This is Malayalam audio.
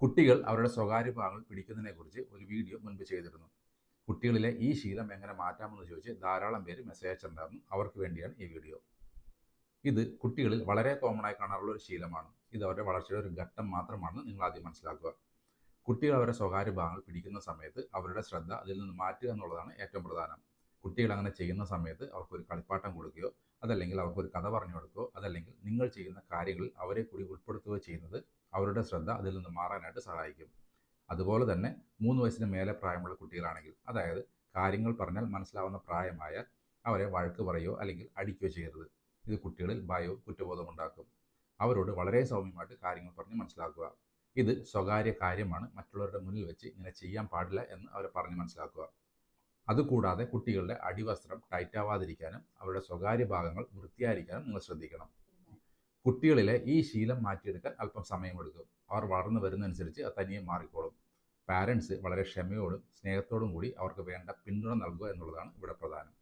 കുട്ടികൾ അവരുടെ സ്വകാര്യ ഭാഗങ്ങൾ പിടിക്കുന്നതിനെക്കുറിച്ച് ഒരു വീഡിയോ മുൻപ് ചെയ്തിരുന്നു. കുട്ടികളിലെ ഈ ശീലം എങ്ങനെ മാറ്റാമെന്ന് ചോദിച്ച് ധാരാളം പേര് മെസ്സേജ് അയച്ചിട്ടുണ്ടായിരുന്നു അവർക്ക് വേണ്ടിയാണ് ഈ വീഡിയോ. ഇത് കുട്ടികളിൽ വളരെ കോമൺ ആയി കാണാറുള്ള ഒരു ശീലമാണ്. ഇത് അവരുടെ വളർച്ചയുടെ ഒരു ഘട്ടം മാത്രമാണെന്ന് നിങ്ങൾ ആദ്യം മനസ്സിലാക്കുക. കുട്ടികൾ അവരുടെ സ്വകാര്യ ഭാഗങ്ങൾ പിടിക്കുന്ന സമയത്ത് അവരുടെ ശ്രദ്ധ അതിൽ നിന്ന് മാറ്റുക എന്നുള്ളതാണ് ഏറ്റവും പ്രധാനം. കുട്ടികൾ അങ്ങനെ ചെയ്യുന്ന സമയത്ത് അവർക്കൊരു കളിപ്പാട്ടം കൊടുക്കുകയോ അതല്ലെങ്കിൽ അവർക്കൊരു കഥ പറഞ്ഞു കൊടുക്കുകയോ അതല്ലെങ്കിൽ നിങ്ങൾ ചെയ്യുന്ന കാര്യങ്ങളിൽ അവരെ കൂടി ഉൾപ്പെടുത്തുകയോ ചെയ്യുന്നത് അവരുടെ ശ്രദ്ധ അതിൽ നിന്ന് മാറാനായിട്ട് സഹായിക്കും. അതുപോലെ തന്നെ മൂന്ന് വയസ്സിന് മേലെ പ്രായമുള്ള കുട്ടികളാണെങ്കിൽ അതായത് കാര്യങ്ങൾ പറഞ്ഞാൽ മനസ്സിലാവുന്ന പ്രായമായ അവരെ വഴക്ക് പറയുകയോ അല്ലെങ്കിൽ അടിക്കുകയോ ചെയ്യരുത്. ഇത് കുട്ടികളിൽ ഭയവും കുറ്റബോധം ഉണ്ടാക്കും. അവരോട് വളരെ സൗമ്യമായിട്ട് കാര്യങ്ങൾ പറഞ്ഞ് മനസ്സിലാക്കുക. ഇത് സ്വകാര്യ കാര്യമാണ്. മറ്റുള്ളവരുടെ മുന്നിൽ വെച്ച് ഇങ്ങനെ ചെയ്യാൻ പാടില്ല എന്ന് അവരെ പറഞ്ഞ് മനസ്സിലാക്കുക. അതുകൂടാതെ കുട്ടികളുടെ അടിവസ്ത്രം ടൈറ്റാവാതിരിക്കാനും അവരുടെ സ്വകാര്യ ഭാഗങ്ങൾ വൃത്തിയായിരിക്കാനും നിങ്ങൾ ശ്രദ്ധിക്കണം. കുട്ടികളിലെ ഈ ശീലം മാറ്റിയെടുക്കാൻ അല്പം സമയമെടുക്കും. അവർ വളർന്നു വരുന്നതനുസരിച്ച് അത് തനിയെ മാറിക്കോളും. പാരൻസ് വളരെ ക്ഷമയോടും സ്നേഹത്തോടും കൂടി അവർക്ക് വേണ്ട പിന്തുണ നൽകുക എന്നുള്ളതാണ് ഇവിടെ പ്രധാനം.